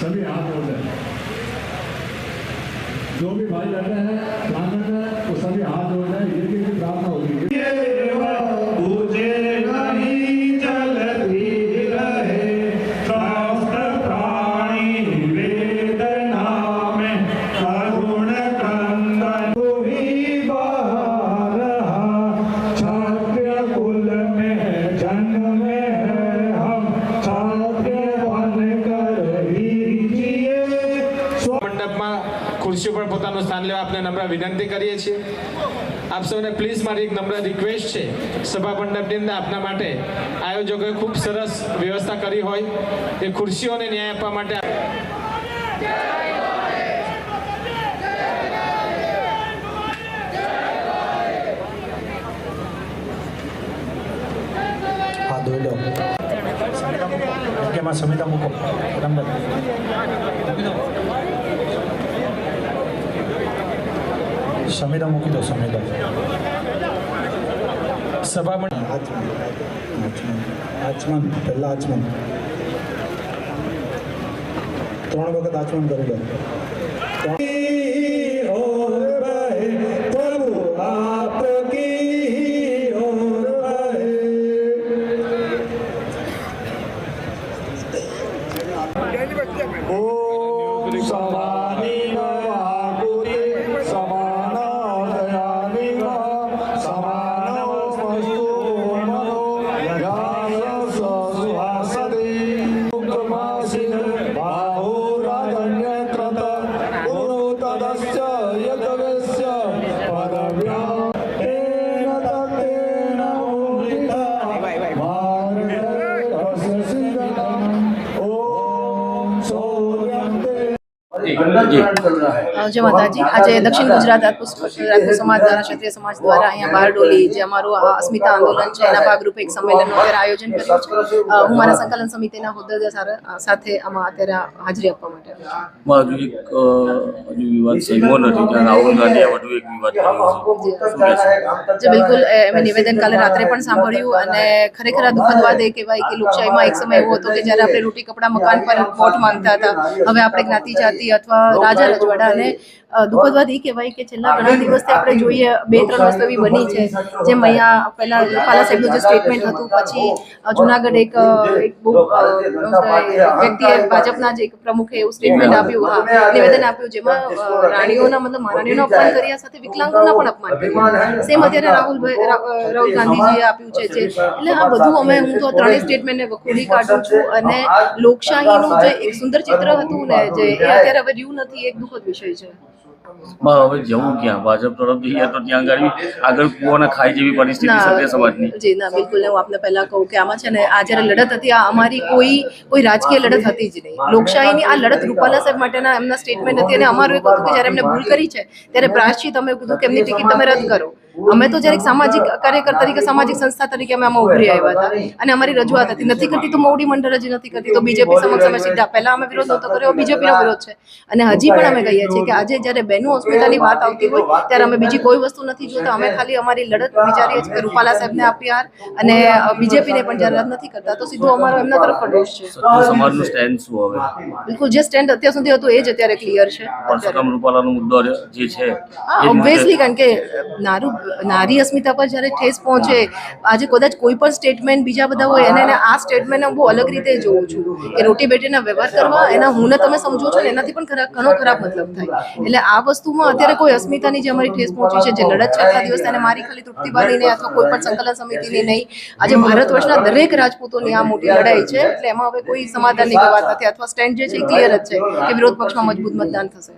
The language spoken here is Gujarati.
सभी हाथ जोड़ दें जो भी भाई बैठे हैं ब्राह्मण है ખુરશીઓ પર પોતાનું સ્થાન લેવા આપને નમ્ર વિનંતી કરીએ છીએ. આપ સૌને પ્લીઝ મારી એક નમ્ર રિક્વેસ્ટ છે. સભા મંડપની આપના માટે આયોજકોએ ખૂબ સરસ વ્યવસ્થા કરી હોય. એ ખુરશીઓને ન્યાય આપવા માટે કેમાં સમિતા મૂકો? નંબર સમિતા મૂકી દો સમિતા સભા મંડળ આચમન આચમન પહેલા આચમન ત્રણ વખત આચમન કરી લો ओर बहे જય માતાજી. આજે દક્ષિણ ગુજરાત રાજપૂત સમાજ દ્વારા ક્ષત્રિય સમાજ દ્વારા અહીંયા બારડોલી જે અમારું અસ્મિતા આંદોલન છે એના ભાગરૂપે એક સંમેલનનું અત્યારે આયોજન કર્યું છે. હું મારા સંકલન સમિતિના હોદ્દેદાર સાથે આમાં અત્યારે હાજરી આપવા માટે હજુ એક હજુ વિવાદ સહ્યો નથી ત્યાં રાહુલ ગાંધી વધુ એક વિવાદ? જે બિલકુલ એ મેં નિવેદન કાલે રાત્રે પણ સાંભળ્યું અને ખરેખર આ દુઃખદ વાત એ કહેવાય કે લોકશાહીમાં એક સમય એવો હતો કે જ્યારે આપણે રોટી કપડા મકાન પર વોટ માંગતા હતા હવે આપણે જ્ઞાતિ જાતિ અથવા રાજા રજવાડા અને દુઃખદ વાત એ કહેવાય કે છેલ્લા ઘણા દિવસથી આપણે જોઈએ બે ત્રણ વસ્તુ એવી બની છે જેમ અહીંયા પહેલા રૂપાલા સાહેબનું જે સ્ટેટમેન્ટ હતું પછી જુનાગઢ એક એક બહુ વ્યક્તિએ ભાજપના જ એક પ્રમુખે એવું સ્ટેટમેન્ટ આપ્યું હા નિવેદન આપ્યું જેમાં રાણીઓના મતલબ મહારાણીઓનું અપમાન કર્યા સાથે વિકલાંગોના પણ અપમાન કર્યું. સેમ અત્યારે રાહુલભાઈ રાહુલ ગાંધીજીએ આપ્યું છે જે એટલે આ બધું અમે હું તો ત્રણેય સ્ટેટમેન્ટને વખોડી કાઢું છું અને લોકશાહીનું જે એક સુંદર ચિત્ર હતું ને જે એ અત્યારે હવે રહ્યું નથી એક દુઃખદ વિષય છે. માં હવે જવું ક્યાં? ભાજપ તરફ જઈએ તો ત્યાં આગળ આગળ કૂવાના ખાઈ જેવી પરિસ્થિતિ ક્ષત્રિય સમાજની. જી ના બિલકુલ હું આપને પહેલા કહું કે આમાં છે ને આ જ્યારે લડત હતી આ અમારી કોઈ કોઈ રાજકીય લડત હતી જ નહીં. લોકશાહીની આ લડત રૂપાલા સાહેબ માટેના એમના સ્ટેટમેન્ટ હતી અને અમારું હતું કે જ્યારે એમને ભૂલ કરી છે ત્યારે પ્રાયશ્ચિત અમે કીધું કે એમની ટિકિટ તમે રદ કરો. અમે તો જ્યારે સામાજિક કાર્યકર તરીકે સામાજિક સંસ્થા તરીકે અમે આમાં ઉભરી આવ્યા હતા. અને અમારી રજૂઆત હતી. નથી કરતી તો મોવડી મંડળ જ નથી કરતી. તો બીજેપી સમક્ષ અમે સીધા. પહેલા અમે વિરોધ નહોતો કર્યો બીજેપીનો વિરોધ છે. અને હજી પણ અમે કહીએ છીએ કે આજે જ્યારે બહેનો હોસ્પિટલની વાત આવતી હોય ત્યારે અમે બીજી કોઈ વસ્તુ નથી જોતા. અમે ખાલી અમારી લડત વિચારીએ છીએ કે રૂપાલા સાહેબને આપી હાર અને બીજેપીને પણ જ્યારે રદ નથી કરતા તો સીધો અમારો એમના તરફ રોષ છે. સમાજનું સ્ટેન્ડ શું હવે? બિલકુલ જે સ્ટેન્ડ અત્યાર સુધી હતું એ જ અત્યારે ક્લિયર છે. પરસોત્તમ રૂપાલાનો મુદ્દો જે છે ઓબ્વિયસલી કારણ કે નારું નારી અસ્મિતા પર જ્યારે ઠેસ પહોંચે આજે કદાચ કોઈ પણ સ્ટેટમેન્ટ બીજા બધા હોય એને આ સ્ટેટમેન્ટ બહુ અલગ રીતે જોઉં છું કે રોટી બેટીના વ્યવહાર કરવા એના હુંને તમે સમજો છો ને એનાથી પણ ખરા ઘણો ખરાબ મતલબ થાય. એટલે આ વસ્તુમાં અત્યારે કોઈ અસ્મિતાની જે અમારી ઠેસ પહોંચી છે જે લડત ચાલતા દિવસ એને મારી ખાલી તૃપ્તિબાનીને અથવા કોઈ પણ સંકલન સમિતિની નહીં આજે ભારત વર્ષના દરેક રાજપૂતોની આ મોટી લડાઈ છે એટલે એમાં હવે કોઈ સમાધાનની વાત નથી. અથવા સ્ટેન્ડ જે છે ક્લિયર જ છે કે વિરોધ પક્ષમાં મજબૂત મતદાન થશે.